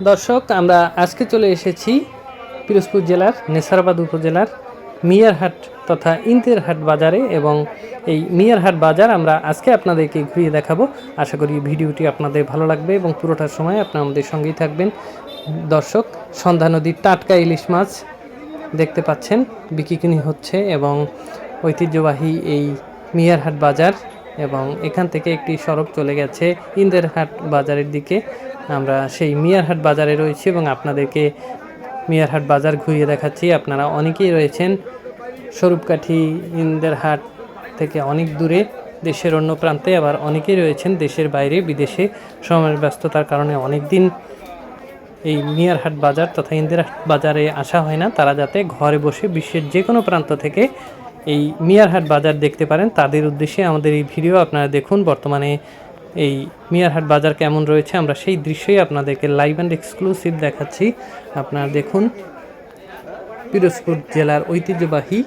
দর্শক, আমরা আজকে চলে এসেছি পিরোজপুর জেলার, নেসারাবাদ উপজেলার মিয়ারহাট তথা ইন্তেরহাট বাজারে এবং এই মিয়ারহাট বাজার আমরা আজকে আপনাদেরকে ঘুরিয়ে দেখাবো। আশা করি ভিডিওটি আপনাদের ভালো লাগবে এবং পুরোটার সময় আপনারা আমাদের সঙ্গেই থাকবেন। দর্শক, সন্ধ্যা নদীর টাটকা ইলিশ মাছ দেখতে পাচ্ছেন, বিক্রি হচ্ছে এবং ঐতিহ্যবাহী এই মিয়ারহাট বাজার এবং এখান থেকে একটি সড়ক চলে গেছে ইন্দেরহাট বাজারের দিকে। আমরা সেই মিয়ারহাট বাজারে রয়েছি এবং আপনাদেরকে মিয়ারহাট বাজার ঘুরিয়ে দেখাচ্ছি। আপনারা অনেকেই রয়েছেন স্বরূপকাঠি, ইন্দেরহাট থেকে অনেক দূরে দেশের অন্য প্রান্তে, আবার অনেকেই রয়েছেন দেশের বাইরে, বিদেশে। সময়ের ব্যস্ততার কারণে অনেক দিন এই মিয়ারহাট বাজার তথা ইন্দিরাহাট বাজারে আসা হয় না। তারা যাতে ঘরে বসে বিশ্বের যে কোনো প্রান্ত থেকে এই মিয়ারহাট বাজার দেখতে পারেন, তাদের উদ্দেশ্যে আমাদের এই ভিডিও আপনারা দেখুন। বর্তমানে এই মিয়ারহাট বাজার কেমন রয়েছে, আমরা সেই দৃশ্যই আপনাদেরকে লাইভ অ্যান্ড এক্সক্লুসিভ দেখাচ্ছি। আপনারা দেখুন, পিরোজপুর জেলার ঐতিহ্যবাহী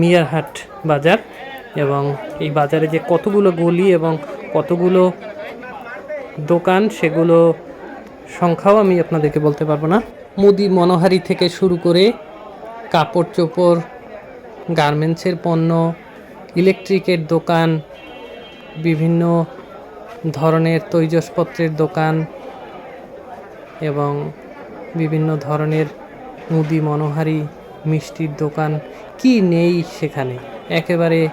মিয়ারহাট বাজার এবং এই বাজারে যে কতগুলো গলি এবং কতগুলো দোকান, সেগুলো সংখ্যাও আমি আপনাদেরকে বলতে পারব না। মুদি মনোহারি থেকে শুরু করে কাপড় চোপড় গার্মেন্টসের পণ্য ইলেকট্রিকের দোকান, বিভিন্ন ধরনের তৈজসপত্রের দোকান এবং বিভিন্ন ধরনের মুদি মনোহারি মিষ্টির দোকান। কি নেই সেখানে? একেবারে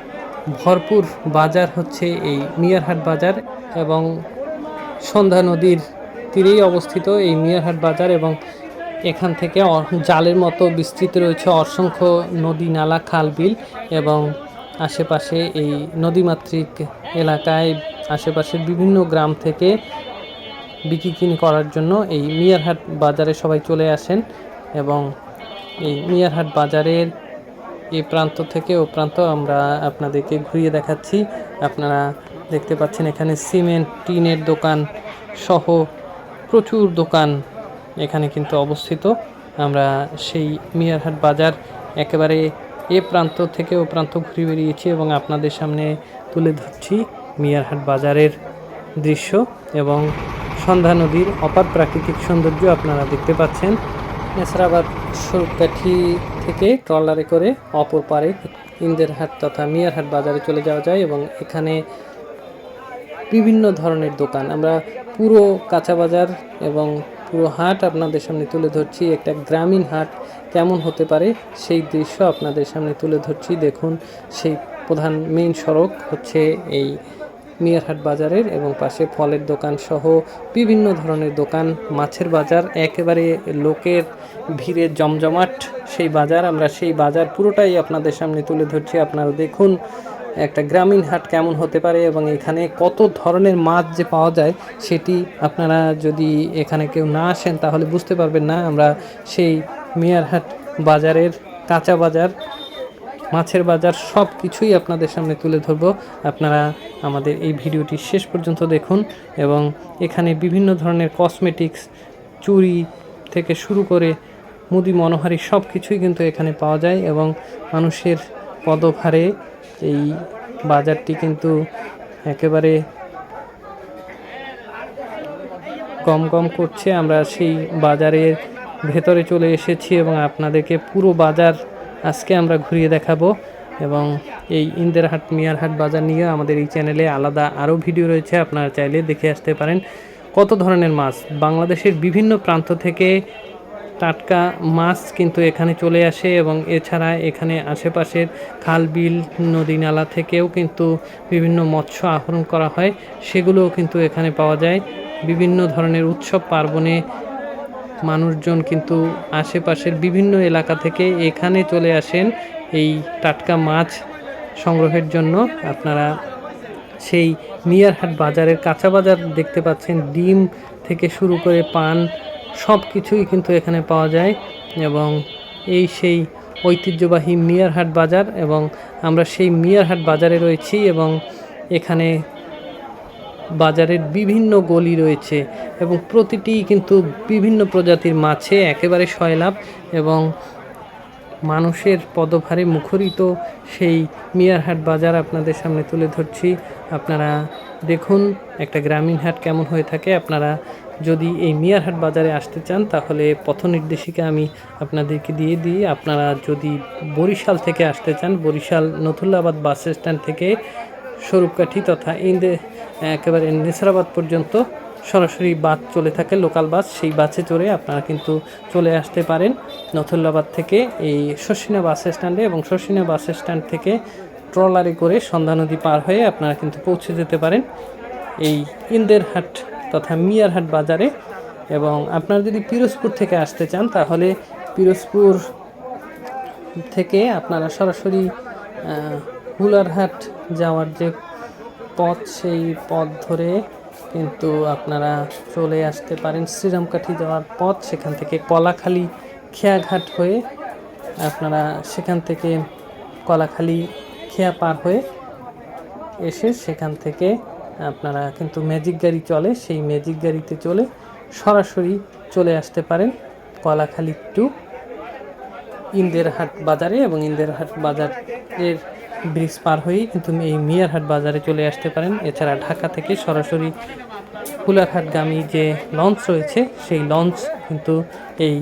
ভরপুর বাজার হচ্ছে এই মিয়ারহাট বাজার এবং সন্ধ্যা নদীর তীরেই অবস্থিত এই মিয়ারহাট বাজার এবং এখান থেকে জালের মতো বিস্তৃত রয়েছে অসংখ্য নদী, নালা, খাল, বিল এবং আশেপাশে এই নদীমাতৃক এলাকায় আশেপাশের বিভিন্ন গ্রাম থেকে বিক্রি কিনি করার জন্য এই মিয়ারহাট বাজারে সবাই চলে আসেন এবং এই মিয়ারহাট বাজারের এই প্রান্ত থেকে ও প্রান্ত আমরা আপনাদেরকে ঘুরিয়ে দেখাচ্ছি। আপনারা দেখতে পাচ্ছেন এখানে সিমেন্ট, টিনের দোকান সহ প্রচুর দোকান এখানে কিন্তু অবস্থিত। আমরা সেই মিয়ারহাট বাজার একেবারে এ প্রান্ত থেকে ও প্রান্ত ঘুরে বেরিয়েছি এবং আপনাদের সামনে তুলে ধরছি। মিয়ারহাট বাজারের দৃশ্য এবং সন্ধ্যা নদীর অপার প্রাকৃতিক সৌন্দর্য আপনারা দেখতে পাচ্ছেন। নেসরাবাদ স্বরূপকাঠি থেকে ট্রলারে করে অপর পারে ইন্দেরহাট তথা মিয়ারহাট বাজারে চলে যাওয়া যায় এবং এখানে বিভিন্ন ধরনের দোকান। আমরা পুরো কাঁচা বাজার এবং পুরো হাট আপনাদের সামনে তুলে ধরছি। একটা গ্রামীণ হাট কেমন হতে পারে সেই দৃশ্য আপনাদের সামনে তুলে ধরছি। দেখুন, সেই প্রধান মেইন সড়ক হচ্ছে এই মিয়ারহাট বাজারের এবং পাশে ফলের দোকান সহ বিভিন্ন ধরনের দোকান, মাছের বাজার, একেবারে লোকের ভিড়ে জমজমাট সেই বাজার। আমরা সেই বাজার পুরোটাই আপনাদের সামনে তুলে ধরছি। আপনারা দেখুন একটা গ্রামীণ হাট কেমন হতে পারে এবং এখানে কত ধরনের মাছ যে পাওয়া যায় সেটি আপনারা যদি এখানে কেউ না আসেন তাহলে বুঝতে পারবেন না। আমরা সেই মিয়ারহাট বাজারের কাঁচা বাজার মাছের বাজার সব কিছুই আপনাদের সামনে তুলে ধরবো। আপনারা আমাদের এই ভিডিওটি শেষ পর্যন্ত দেখুন এবং এখানে বিভিন্ন ধরনের কসমেটিক্স চুরি থেকে শুরু করে মুদি মনোহারি সব কিছুই কিন্তু এখানে পাওয়া যায় এবং মানুষের পদভারে এই বাজারটি কিন্তু একেবারে গম গম করছে। আমরা সেই বাজারের ভেতরে চলে এসেছি এবং আপনাদেরকে পুরো বাজার আজকে আমরা ঘুরিয়ে দেখাবো এবং এই ইন্দিরাহাট মিয়ারহাট বাজার নিয়ে আমাদের এই চ্যানেলে আলাদা আরও ভিডিও রয়েছে, আপনারা চাইলে দেখে আসতে পারেন। কত ধরনের মাছ? বাংলাদেশের বিভিন্ন প্রান্ত থেকে টাটকা মাছ কিন্তু এখানে চলে আসে এবং এছাড়া এখানে আশেপাশের খাল বিল নদী নালা থেকেও কিন্তু বিভিন্ন মৎস্য আহরণ করা হয়। সেগুলোও কিন্তু এখানে পাওয়া যায়। বিভিন্ন ধরনের উৎসব পার্বণে মানুষজন কিন্তু আশেপাশের বিভিন্ন এলাকা থেকে এখানে চলে আসেন এই টাটকা মাছ সংগ্রহের জন্য। আপনারা সেই মিয়ারহাট বাজারের কাঁচা বাজার দেখতে পাচ্ছেন, ডিম থেকে শুরু করে পান সব কিছুই কিন্তু এখানে পাওয়া যায় এবং এই সেই ঐতিহ্যবাহী মিয়ারহাট বাজার এবং আমরা সেই মিয়ারহাট বাজারে রয়েছি এবং এখানে বাজারের বিভিন্ন গলি রয়েছে এবং প্রতিটি কিন্তু বিভিন্ন প্রজাতির মাছে একেবারে সয়লাভ এবং মানুষের পদভারে মুখরিত সেই মিয়ারহাট বাজার আপনাদের সামনে তুলে ধরছি। আপনারা দেখুন, একটা গ্রামীণ হাট কেমন হয়ে থাকে। আপনারা যদি এই মিয়ারহাট বাজারে আসতে চান, তাহলে পথ নির্দেশিকা আমি আপনাদেরকে দিয়ে দিই। আপনারা যদি বরিশাল থেকে আসতে চান, বরিশাল নথুল্লাবাদ বাস স্ট্যান্ড থেকে স্বরূপকাঠি তথা ইন্দে একেবারে নেসরাবাদ পর্যন্ত সরাসরি বাস চলে থাকে, লোকাল বাস। সেই বাসে চড়ে আপনারা কিন্তু চলে আসতে পারেন নথুল্লাবাদ থেকে এই শর্ষিনা বাস স্ট্যান্ডে এবং শর্ষিনা বাস স্ট্যান্ড থেকে ট্রলারে করে সন্ধ্যা নদী পার হয়ে আপনারা কিন্তু পৌঁছে যেতে পারেন এই ইন্দেরহাট তথা মিয়ারহাট বাজারে। এবং আপনারা যদি পিরোজপুর থেকে আসতে চান, তাহলে পিরোজপুর থেকে আপনারা সরাসরি হুলারহাট যাওয়ার যে পথ, সেই পথ ধরে কিন্তু আপনারা চলে আসতে পারেন। শ্রীরামকাঠি যাওয়ার পথ, সেখান থেকে কলাখালী খেয়াঘাট হয়ে আপনারা সেখান থেকে কলাখালী খেয়া পার হয়ে এসে সেখান থেকে আপনারা কিন্তু ম্যাজিক গাড়ি চলে, সেই ম্যাজিক গাড়িতে চলে সরাসরি চলে আসতে পারেন কলাখালী টু ইন্দেরহাট বাজারে এবং ইন্দেরহাট বাজারের ব্রিজ পার হয়েই কিন্তু এই মিয়ারহাট বাজারে চলে আসতে পারেন। এছাড়া ঢাকা থেকে সরাসরি কুলারহাটগামী যে লঞ্চ রয়েছে, সেই লঞ্চ কিন্তু এই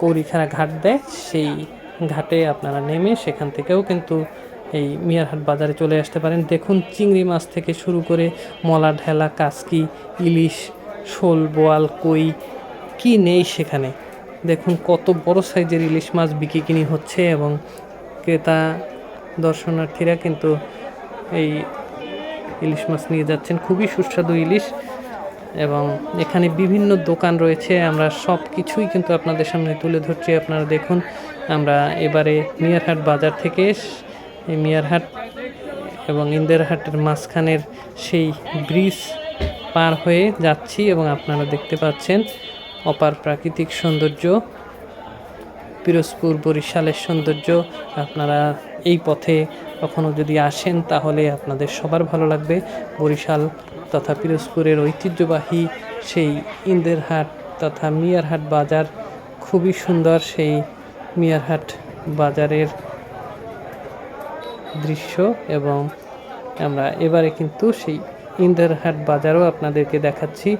কৌরিখানা ঘাট দেয়। সেই ঘাটে আপনারা নেমে সেখান থেকেও কিন্তু এই মিয়ারহাট বাজারে চলে আসতে পারেন। দেখুন চিংড়ি মাছ থেকে শুরু করে মলা ঢেলা, কাসকি, ইলিশ, শোল, বোয়াল, কই, কি নেই সেখানে। দেখুন কত বড় সাইজের ইলিশ মাছ বিক্রি কিনি হচ্ছে এবং ক্রেতা, দর্শনার্থীরা কিন্তু এই ইলিশ মাছ নিয়ে যাচ্ছেন। খুবই সুস্বাদু ইলিশ এবং এখানে বিভিন্ন দোকান রয়েছে। আমরা সব কিছুই কিন্তু আপনাদের সামনে তুলে ধরছি। আপনারা দেখুন, আমরা এবারে মিয়ারহাট বাজার থেকে এই মিয়ারহাট এবং ইন্দিরাহাটের মাঝখানের সেই ব্রিজ পার হয়ে যাচ্ছি এবং আপনারা দেখতে পাচ্ছেন অপার প্রাকৃতিক সৌন্দর্য। পিরোজপুর, বরিশালের সৌন্দর্য আপনারা এই পথে কখনো যদি আসেন, তাহলে আপনাদের সবার ভালো লাগবে। বরিশাল তথা পিরোজপুরের ঐতিহ্যবাহী সেই ইন্দেরহাট তথা মিয়ারহাট বাজার খুবই সুন্দর। সেই মিয়ারহাট বাজারের দৃশ্য এবং আমরা এবারে কিন্তু সেই ইন্দেরহাট বাজারও আপনাদেরকে দেখাচ্ছি।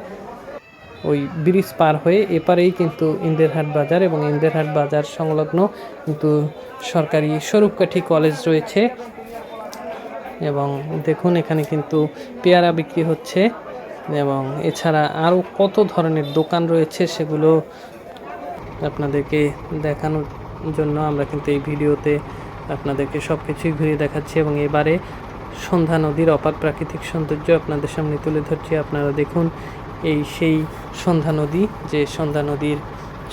ওই ব্রিজ পার হয়ে এপারেই কিন্তু ইন্দেরহাট বাজার এবং ইন্দেরহাট বাজার সংলগ্ন কিন্তু সরকারি স্বরূপকাঠি কলেজ রয়েছে। এবং দেখুন এখানে কিন্তু পেয়ারা বিক্রি হচ্ছে এবং এছাড়া আরও কত ধরনের দোকান রয়েছে সেগুলো আপনাদেরকে দেখানোর জন্য আমরা কিন্তু এই ভিডিওতে আপনাদেরকে সব কিছুই ঘুরিয়ে দেখাচ্ছি এবং এবারে সন্ধ্যা নদীর অপার প্রাকৃতিক সৌন্দর্য আপনাদের সামনে তুলে ধরছি। আপনারা দেখুন এই সেই সন্ধ্যা নদী, যে সন্ধ্যা নদীর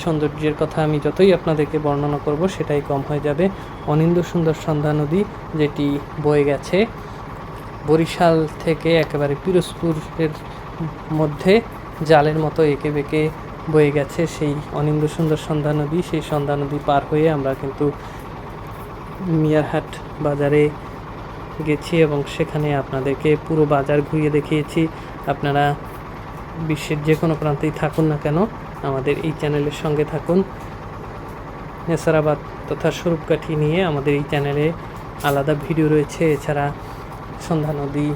সৌন্দর্যের কথা আমি যতই আপনাদেরকে বর্ণনা করব, সেটাই কম হয়ে যাবে। অনিন্দ সুন্দর সন্ধ্যা নদী, যেটি বয়ে গেছে বরিশাল থেকে একেবারে পিরোজপুরের মধ্যে, জালের মতো এঁকে বেঁকে বয়ে গেছে সেই অনিন্দ সুন্দর সন্ধ্যা নদী। সেই সন্ধ্যা নদী পার হয়ে আমরা কিন্তু মিয়ারহাট বাজারে গেছি এবং সেখানে আপনাদেরকে পুরো বাজার ঘুরিয়ে দেখিয়েছি। আপনারা বিশ্বের যে কোনো প্রান্তেই থাকুন না কেন, আমাদের এই চ্যানেলের সঙ্গে থাকুন। নেসারাবাদ তথা স্বরূপকাঠি নিয়ে আমাদের এই চ্যানেলে আলাদা ভিডিও রয়েছে। এছাড়া সন্ধ্যা নদী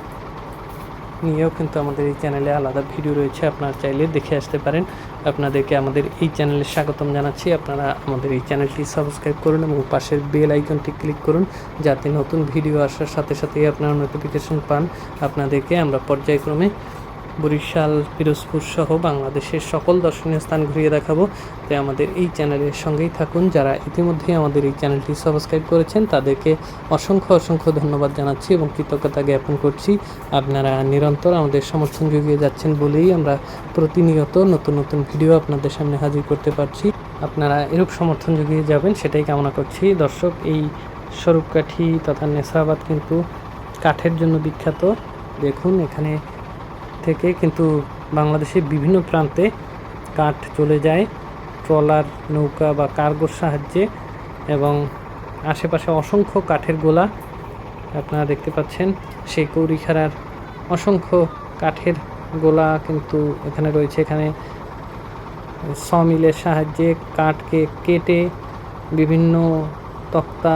নিয়েও কিন্তু আমাদের এই চ্যানেলে আলাদা ভিডিও রয়েছে, আপনারা চাইলে দেখে আসতে পারেন। আপনাদেরকে আমাদের এই চ্যানেলে স্বাগতম জানাচ্ছি। আপনারা আমাদের এই চ্যানেলটি সাবস্ক্রাইব করুন এবং পাশের বেল আইকনটি ক্লিক করুন, যাতে নতুন ভিডিও আসার সাথে সাথেই আপনারা নোটিফিকেশন পান। আপনাদেরকে আমরা পর্যায়ক্রমে বরিশাল, পিরোজপুর সহ বাংলাদেশের সকল দর্শনীয় স্থান ঘুরিয়ে দেখাবো। তাই আমাদের এই চ্যানেলের সঙ্গেই থাকুন। যারা ইতিমধ্যেই আমাদের এই চ্যানেলটি সাবস্ক্রাইব করেছেন, তাদেরকে অসংখ্য অসংখ্য ধন্যবাদ জানাচ্ছি এবং কৃতজ্ঞতা জ্ঞাপন করছি। আপনারা নিরন্তর আমাদের সমর্থন জুগিয়ে যাচ্ছেন বলেই আমরা প্রতিনিয়ত নতুন নতুন ভিডিও আপনাদের সামনে হাজির করতে পারছি। আপনারা এরূপ সমর্থন জুগিয়ে যাবেন, সেটাই কামনা করছি। দর্শক, এই স্বরূপকাঠি তথা নেশাবাদ কিন্তু কাঠের জন্য বিখ্যাত। দেখুন, এখানে থেকে কিন্তু বাংলাদেশের বিভিন্ন প্রান্তে কাঠ চলে যায়, ট্রলার, নৌকা বা কার্গোর সাহায্যে এবং আশেপাশে অসংখ্য কাঠের গোলা আপনারা দেখতে পাচ্ছেন। সেই কৌরিখারার অসংখ্য কাঠের গোলা কিন্তু এখানে রয়েছে। এখানে সমিলের সাহায্যে কাঠকে কেটে বিভিন্ন তক্তা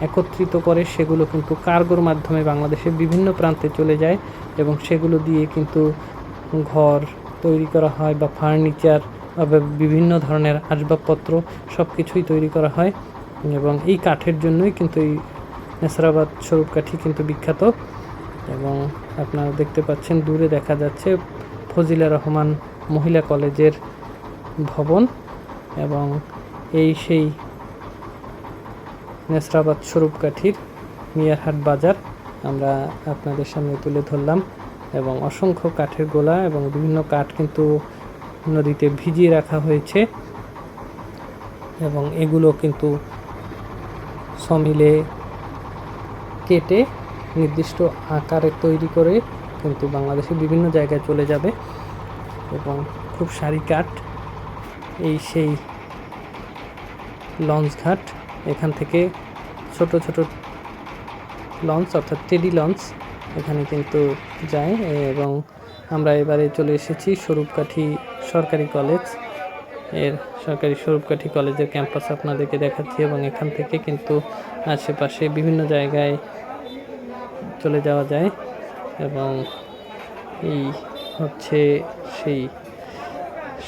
একত্রিত করে সেগুলো কিন্তু কার্গোর মাধ্যমে বাংলাদেশের বিভিন্ন প্রান্তে চলে যায় এবং সেগুলো দিয়ে কিন্তু ঘর তৈরি করা হয় বা ফার্নিচার বা বিভিন্ন ধরনের আসবাবপত্র সব কিছুই তৈরি করা হয় এবং এই কাঠের জন্যই কিন্তু এই নেসরাবাদ স্বরূপ কাঠি কিন্তু বিখ্যাত এবং আপনারা দেখতে পাচ্ছেন, দূরে দেখা যাচ্ছে ফজিলা রহমান মহিলা কলেজের ভবন এবং এই সেই নেসরাবাদ স্বরূপকাঠির, মিয়ারহাট বাজার। আমরা আপনাদের সামনে তুলে ধরলাম এবং অসংখ্য কাঠের গোলা এবং বিভিন্ন কাঠ কিন্তু নদীতে ভিজিয়ে রাখা হয়েছে এবং এগুলো কিন্তু সমিলে কেটে নির্দিষ্ট আকারে তৈরি করে কিন্তু বাংলাদেশের বিভিন্ন জায়গায় চলে যাবে এবং খুব সারি কাঠ, এই সেই লঞ্চ ঘাট এখান থেকে ছোট ছোট লঞ্চ, অর্থাৎ টেডি লঞ্চ এখানে কিন্তু যায় এবং আমরা এবারে চলে এসেছি স্বরূপকাঠি সরকারি কলেজ। এর সরকারি স্বরূপকাঠি কলেজের ক্যাম্পাস আপনাদেরকে দেখাচ্ছি এবং এখান থেকে কিন্তু আশেপাশে বিভিন্ন জায়গায় চলে যাওয়া যায় এবং এই হচ্ছে সেই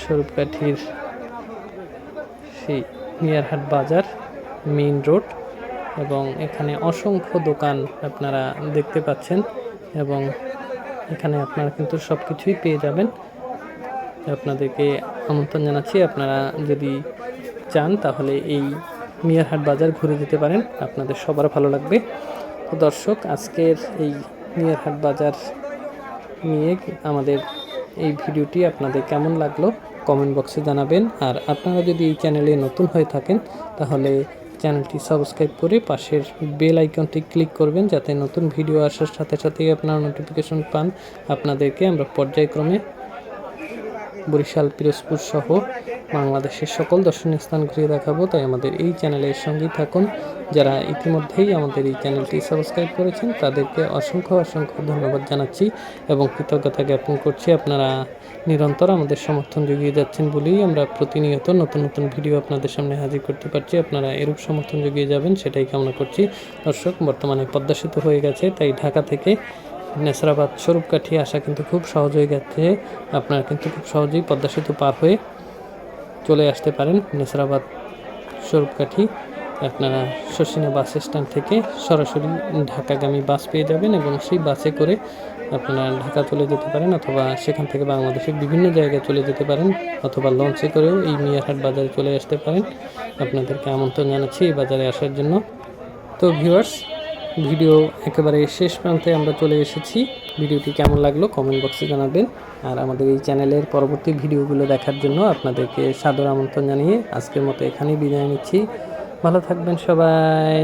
স্বরূপকাঠির সেই নিয়ারহাট বাজার। মেইন রোড এবং এখানে অসংখ্য দোকান আপনারা দেখতে পাচ্ছেন এবং এখানে আপনারা কিন্তু সব কিছুই পেয়ে যাবেন। আপনাদেরকে আমন্ত্রণ জানাচ্ছি, আপনারা যদি চান তাহলে এই মিয়ারহাট বাজার ঘুরে যেতে পারেন, আপনাদের সবার ভালো লাগবে। তো দর্শক, আজকের এই মিয়ারহাট বাজার নিয়ে আমাদের এই ভিডিওটি আপনাদের কেমন লাগল? কমেন্ট বক্সে জানাবেন। আর আপনারা যদি এই চ্যানেলে নতুন হয়ে থাকেন, তাহলে চ্যানেলটি সাবস্ক্রাইব করে পাশের বেল আইকনটি ক্লিক করবেন যাতে নতুন ভিডিও আসার সাথে সাথেই আপনারা নোটিফিকেশন পান। আপনাদেরকে আমরা পর্যায়ক্রমে বরিশাল, পিরোজপুর সহ বাংলাদেশের সকল দর্শনীয় স্থান ঘুরিয়ে দেখাবো। তাই আমাদের এই চ্যানেলের সঙ্গেই থাকুন। যারা ইতিমধ্যেই আমাদের এই চ্যানেলটি সাবস্ক্রাইব করেছেন, তাদেরকে অসংখ্য অসংখ্য ধন্যবাদ জানাচ্ছি এবং কৃতজ্ঞতা জ্ঞাপন করছি। আপনারা নিরন্তর আমাদের সমর্থন জুগিয়ে যাচ্ছেন বলেই আমরা প্রতিনিয়ত নতুন নতুন ভিডিও আপনাদের সামনে হাজির করতে পারছি। আপনারা এরূপ সমর্থন জুগিয়ে যাবেন সেটাই কামনা করছি। দর্শক, বর্তমানে পদ্মা সেতু হয়ে গেছে, তাই ঢাকা থেকে নেসরাবাদ স্বরূপকাঠি আসা কিন্তু খুব সহজ হয়ে গেছে। আপনারা কিন্তু খুব সহজেই পদ্মা সেতু পার হয়ে চলে আসতে পারেন নেসরাবাদ স্বরূপকাঠি আপনারা শর্ষিনা বাস স্ট্যান্ড থেকে সরাসরি ঢাকাগামী বাস পেয়ে যাবেন এবং সেই বাসে করে আপনারা ঢাকা চলে যেতে পারেন অথবা সেখান থেকে বাংলাদেশের বিভিন্ন জায়গায় চলে যেতে পারেন অথবা লঞ্চে করেও এই মিয়ারহাট বাজারে চলে আসতে পারেন। আপনাদেরকে আমন্ত্রণ জানাচ্ছি এই বাজারে আসার জন্য। তো ভিউয়ার্স, ভিডিও একেবারে শেষ প্রান্তে আমরা চলে এসেছি। ভিডিওটি কেমন লাগল কমেন্ট বক্সে জানাবেন। আর আমাদের এই চ্যানেলের পরবর্তী ভিডিওগুলো দেখার জন্য আপনাদেরকে সাদর আমন্ত্রণ জানিয়ে আজকের মতো এখানেই বিদায় নিচ্ছি। ভালো থাকবেন সবাই।